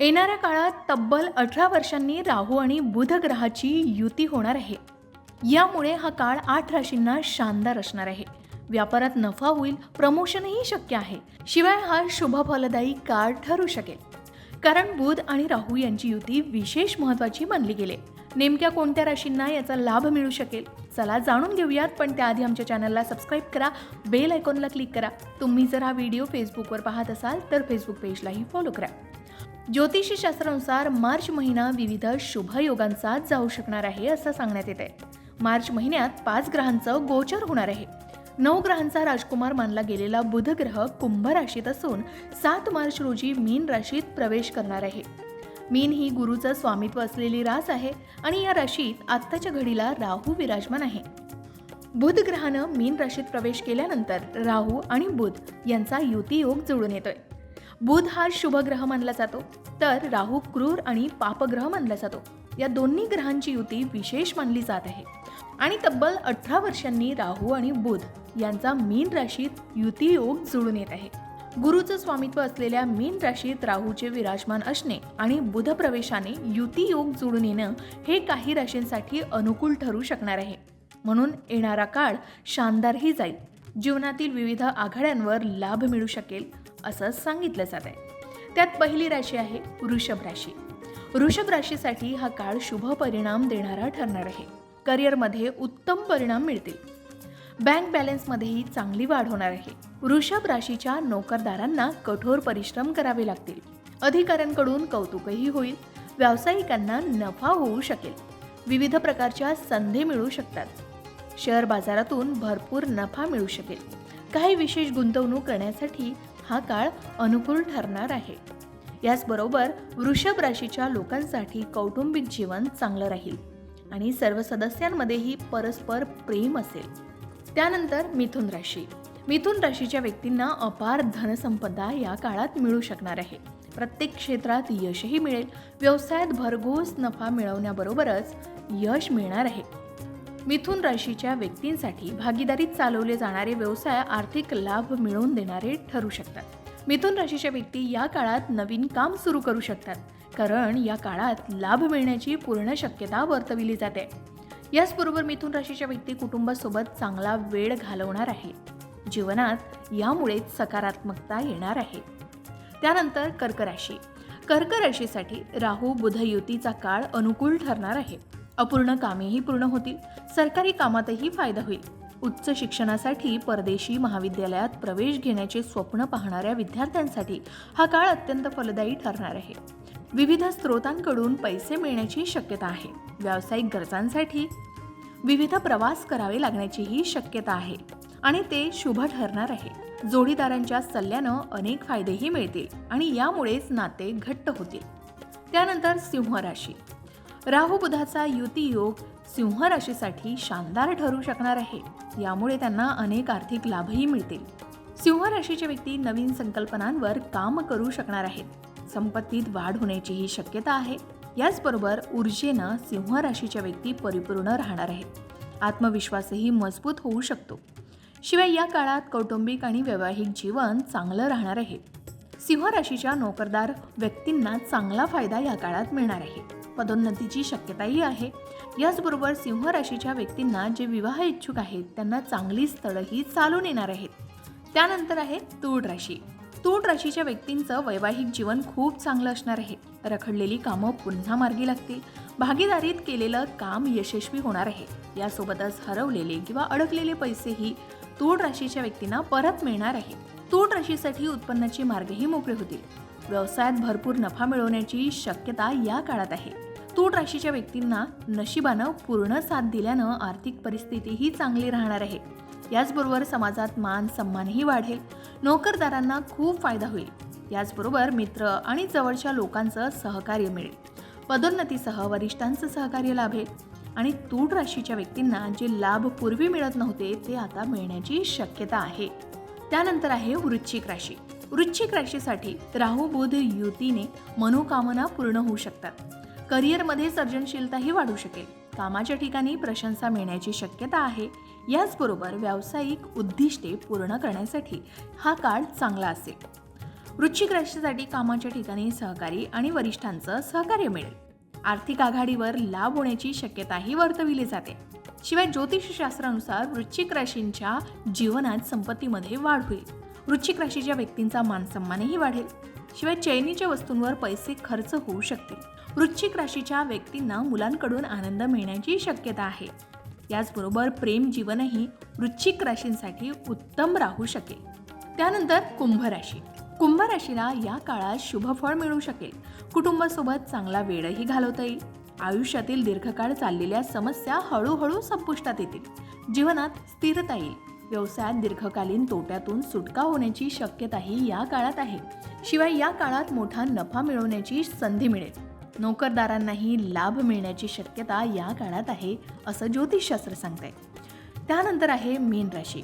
येणाऱ्या काळात तब्बल अठरा वर्षांनी राहू आणि बुध ग्रहाची युती होणार आहे. यामुळे हा काळ आठ राशींना शानदार असणार आहे. व्यापारात नफा होईल प्रमोशनही शक्य आहे. शिवाय हा शुभ फलदायी काळ ठरू शकेल. कारण बुध आणि राहू यांची युती विशेष महत्वाची मानली गेली. नेमक्या कोणत्या राशींना याचा लाभ मिळू शकेल? चला जाणून घेऊयात पण त्याआधी आमच्या चॅनलला सबस्क्राईब करा बेल आयकॉनला क्लिक करा. तुम्ही जर हा व्हिडिओ फेसबुकवर पाहत असाल तर फेसबुक पेजलाही फॉलो करा. ज्योतिषी शास्त्रानुसार मार्च महिना विविध शुभयोगांचा जाऊ शकणार आहे असं सांगण्यात येत आहे मार्च महिन्यात पाच ग्रहांचं गोचर होणार आहे. नऊ ग्रहांचा राजकुमार मानला गेलेला बुध ग्रह कुंभ राशीत असून सात मार्च रोजी मीन राशीत प्रवेश करणार आहे. मीन ही गुरुचं स्वामित्व असलेली रास आहे आणि या राशीत आत्ताच्या घडीला राहू विराजमान आहे. बुध ग्रहानं मीन राशीत प्रवेश केल्यानंतर राहू आणि बुध यांचा युतीयोग जुळून येतोय. बुध हा शुभ ग्रह मानला जातो. तर राहू क्रूर आणि पापग्रह मानला जातो. या दोन्ही ग्रहांची युती विशेष मानली जात आहे. आणि तब्बल अठरा वर्षांनी राहू आणि बुध यांचा मीन राशीत युती योग जुळून येत आहे. गुरुचं स्वामित्व असलेल्या मीन राशीत राहूचे विराजमान असणे आणि बुध प्रवेशाने युती योग जुळून येणं हे काही राशींसाठी अनुकूल ठरू शकणार आहे. म्हणून येणारा काळ शानदारही जाईल. जीवनातील विविध आघाड्यांवर लाभ मिळू शकेल. असं सांगितलं जात आहे त्यात पहिली राशी आहे वृषभ राशी. वृषभ राशीसाठी हा काळ शुभ परिणाम देणारा ठरणार आहे. करिअरमध्ये उत्तम परिणाम मिळतील. बँक बॅलन्समध्येही चांगली वाढ होणार आहे. वृषभ राशीच्या नोकरदारांना कठोर परिश्रम करावे लागतील. अधिकाऱ्यांकडून कौतुकही होईल. व्यावसायिकांना नफा होऊ शकेल. विविध प्रकारच्या संधी मिळू शकतात. शेअर बाजारातून भरपूर नफा मिळू शकेल. काही विशेष गुंतवणूक करण्यासाठी हा काळ अनुकूल ठरणार आहे. याचबरोबर वृषभ राशीच्या लोकांसाठी कौटुंबिक जीवन चांगलं राहील आणि सर्व सदस्यांमध्येही परस्पर प्रेम असेल. त्यानंतर मिथुन राशी. मिथुन राशीच्या व्यक्तींना अपार धनसंपदा या काळात मिळू शकणार आहे. प्रत्येक क्षेत्रात यशही मिळेल. व्यवसायात भरघोस नफा मिळवण्याबरोबरच यश मिळणार आहे. मिथुन राशीच्या व्यक्तींसाठी भागीदारीत चालवले जाणारे व्यवसाय आर्थिक लाभ मिळवून देणारे ठरू शकतात. मिथुन राशीच्या व्यक्ती या काळात नवीन काम सुरू करू शकतात कारण या काळात लाभ मिळण्याची पूर्ण शक्यता वर्तविली जाते. याचबरोबर मिथुन राशीच्या व्यक्ती कुटुंबासोबत चांगला वेळ घालवणार आहे. जीवनात यामुळेच सकारात्मकता येणार आहे. त्यानंतर कर्क राशी. कर्क राशीसाठी राहू बुध युतीचा काळ अनुकूल ठरणार आहे. अपूर्ण कामेही पूर्ण होतील. सरकारी कामातही फायदा होईल. उच्च शिक्षणासाठी परदेशी महाविद्यालयात प्रवेश घेण्याचे स्वप्न पाहणाऱ्या विद्यार्थ्यांसाठी हा काळ अत्यंत फलदायी ठरणार आहे. विविध स्रोतांकडून पैसे मिळण्याची शक्यता आहे. व्यावसायिक गरजांसाठी विविध प्रवास करावे लागण्याचीही शक्यता आहे आणि ते शुभ ठरणार आहे. जोडीदारांच्या सल्ल्यानं अनेक फायदेही मिळतील आणि यामुळेच नाते घट्ट होतील. त्यानंतर सिंह राशी. राहू बुधाचा युती योग सिंह राशीसाठी शानदार ठरू शकणार आहे. यामुळे त्यांना अनेक आर्थिक लाभही मिळतील. सिंह राशीचे व्यक्ती नवीन संकल्पनांवर काम करू शकणार आहेत. संपत्तीत वाढ होण्याचीही शक्यता आहे. याचबरोबर ऊर्जेनं सिंह राशीच्या व्यक्ती परिपूर्ण राहणार आहेत. आत्मविश्वासही मजबूत होऊ शकतो. शिवाय या काळात कौटुंबिक आणि वैवाहिक जीवन चांगलं राहणार आहे. सिंह राशीच्या नोकरदार व्यक्तींना चांगला फायदा या काळात मिळणार आहे. पदोन्नतीची शक्यताही आहे. याचबरोबर सिंह राशीच्या व्यक्तींना जे विवाह इच्छुक आहेत त्यांना चांगली स्थळंही चालून येणार आहेत. त्यानंतर आहे तूळ राशी. तूळ राशीच्या व्यक्तींचं वैवाहिक जीवन खूप चांगलं असणार आहे. रखडलेली कामं पुन्हा मार्गी लागतील. भागीदारीत केलेलं काम यशस्वी होणार आहे. यासोबतच हरवलेले किंवा अडकलेले पैसेही तूळ राशीच्या व्यक्तींना परत मिळणार आहे. तूळ राशीसाठी उत्पन्नाचे मार्गही मोकळे होतील. व्यवसायात भरपूर नफा मिळवण्याची शक्यता या काळात आहे. तूळ राशीच्या व्यक्तींना नशिबानं पूर्ण साथ दिल्यानं आर्थिक परिस्थितीही चांगली राहणार आहे. याचबरोबर समाजात मान सन्मानही वाढेल. नोकरदारांना खूप फायदा होईल. याचबरोबर मित्र आणि जवळच्या लोकांचं सहकार्य मिळेल. पदोन्नतीसह वरिष्ठांचं सहकार्य लाभेल. आणि तूट राशीच्या व्यक्तींना जे लाभ पूर्वी मिळत नव्हते ते आता मिळण्याची शक्यता आहे. त्यानंतर आहे वृश्चिक राशी. वृश्चिक राशीसाठी राहू बुध युतीने मनोकामना पूर्ण होऊ शकतात. करिअरमध्ये सर्जनशीलताही वाढू शकेल. कामाच्या ठिकाणी प्रशंसा मिळण्याची शक्यता आहे. याचबरोबर व्यावसायिक उद्दिष्टे पूर्ण करण्यासाठी हा काळ चांगला असेल. वृश्चिक राशीसाठी कामाच्या ठिकाणी सहकारी आणि वरिष्ठांचं सहकार्य मिळेल. आर्थिक आघाडीवर लाभ होण्याची शक्यताही वर्तविली जाते. शिवाय ज्योतिषशास्त्रानुसार वृश्चिक राशींच्या जीवनात संपत्तीमध्ये वाढ होईल. वृश्चिक राशीच्या व्यक्तींचा मानसन्मानही वाढेल. शिवाय चैनीच्या वस्तूंवर पैसे खर्च होऊ शकतील. वृश्चिक राशीच्या व्यक्तींना मुलांकडून आनंद मिळण्याची शक्यता आहे. याचबरोबर प्रेम जीवनही वृश्चिक राशींसाठी उत्तम राहू शकेल. त्यानंतर कुंभ राशी. कुंभ राशीला या काळात शुभ फळ मिळू शकेल. कुटुंबासोबत चांगला वेळही घालवता येईल. आयुष्यातील दीर्घकाळ चाललेल्या समस्या हळूहळू संपुष्टात येतील. जीवनात स्थिरता येईल. व्यवसायात दीर्घकालीन तोट्यातून सुटका होण्याची शक्यताही या काळात आहे. शिवाय या काळात मोठा नफा मिळवण्याची संधी मिळेल. नोकरदारांनाही लाभ मिळण्याची शक्यता या काळात आहे असं ज्योतिषशास्त्र सांगतंय. त्यानंतर आहे मीन राशी.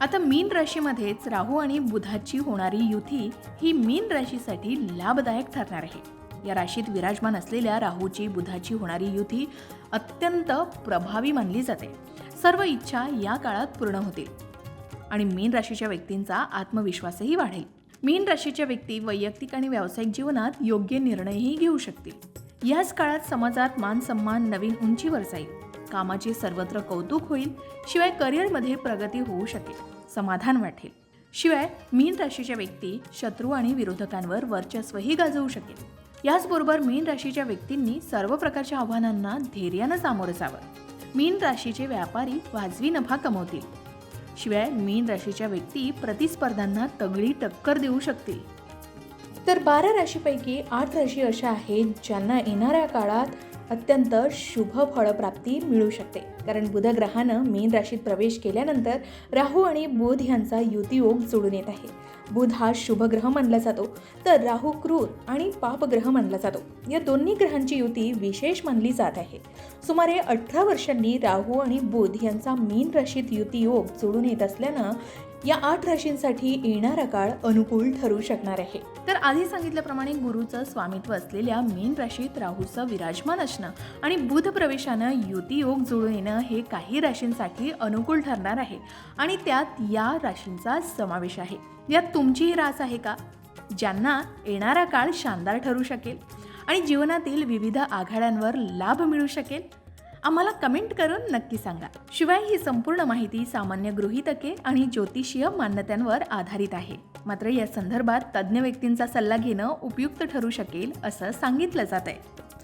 आता मीन राशीमध्येच राहू आणि बुधाची होणारी युती ही मीन राशीसाठी लाभदायक ठरणार आहे. या राशीत विराजमान असलेल्या राहूची बुधाची होणारी युती अत्यंत प्रभावी मानली जाते. सर्व इच्छा या काळात पूर्ण होतील. आणि मीन राशीच्या व्यक्तींचा आत्मविश्वासही वाढेल. मीन राशीच्या व्यक्ती वैयक्तिक आणि व्यावसायिक जीवनात योग्य निर्णयही घेऊ शकतील. याच काळात समाजात मान सन्मान नवीन उंचीवर जाईल कामाचे सर्वत्र कौतुक होईल. शिवाय करिअरमध्ये प्रगती होऊ शकेल. समाधान वाटेल. शिवाय मीन राशीच्या व्यक्ती शत्रू आणि विरोधकांवर वर्चस्वही गाजवू शकेल. याचबरोबर मीन राशीच्या व्यक्तींनी सर्व प्रकारच्या आव्हानांना धैर्यानं सामोरं जावं. मीन राशीचे व्यापारी वाजवी नफा कमवतील. शिवाय मीन राशीच्या व्यक्ती प्रतिस्पर्धांना तगडी टक्कर देऊ शकतील. तर बारा राशीपैकी आठ राशी अशा आहेत ज्यांना येणाऱ्या काळात अत्यंत शुभ फळप्राप्ती मिळू शकते. कारण बुधग्रहानं मीन राशीत प्रवेश केल्यानंतर राहू आणि बुध यांचा युतियोग जोडून येत आहे. बुध हा शुभग्रह मानला जातो. तर राहू क्रूर आणि पापग्रह मानला जातो. या दोन्ही ग्रहांची युती विशेष मानली जात आहे. सुमारे अठरा वर्षांनी राहू आणि बुध यांचा मीन राशीत युतियोग जोडून येत असल्यानं या आठ राशींसाठी येणारा काळ अनुकूल ठरू शकणार आहे. तर आधी सांगितल्याप्रमाणे गुरुचं स्वामित्व असलेल्या मीन राशीत राहूचं विराजमान असणं आणि बुध प्रवेशानं युतियोग जुळून येणं हे काही राशींसाठी अनुकूल ठरणार आहे. आणि त्यात या राशींचा समावेश आहे. यात तुमचीही रास आहे का? ज्यांना येणारा काळ शानदार ठरू शकेल. आणि जीवनातील विविध आघाड्यांवर लाभ मिळू शकेल. आम्हाला कमेंट करून नक्की सांगा. शिवाय ही संपूर्ण माहिती सामान्य गृहीतके आणि ज्योतिषीय मान्यतांवर आधारित आहे. मात्र या संदर्भात तज्ज्ञ व्यक्तींचा सल्ला घेणं उपयुक्त ठरू शकेल असं सांगितलं जात आहे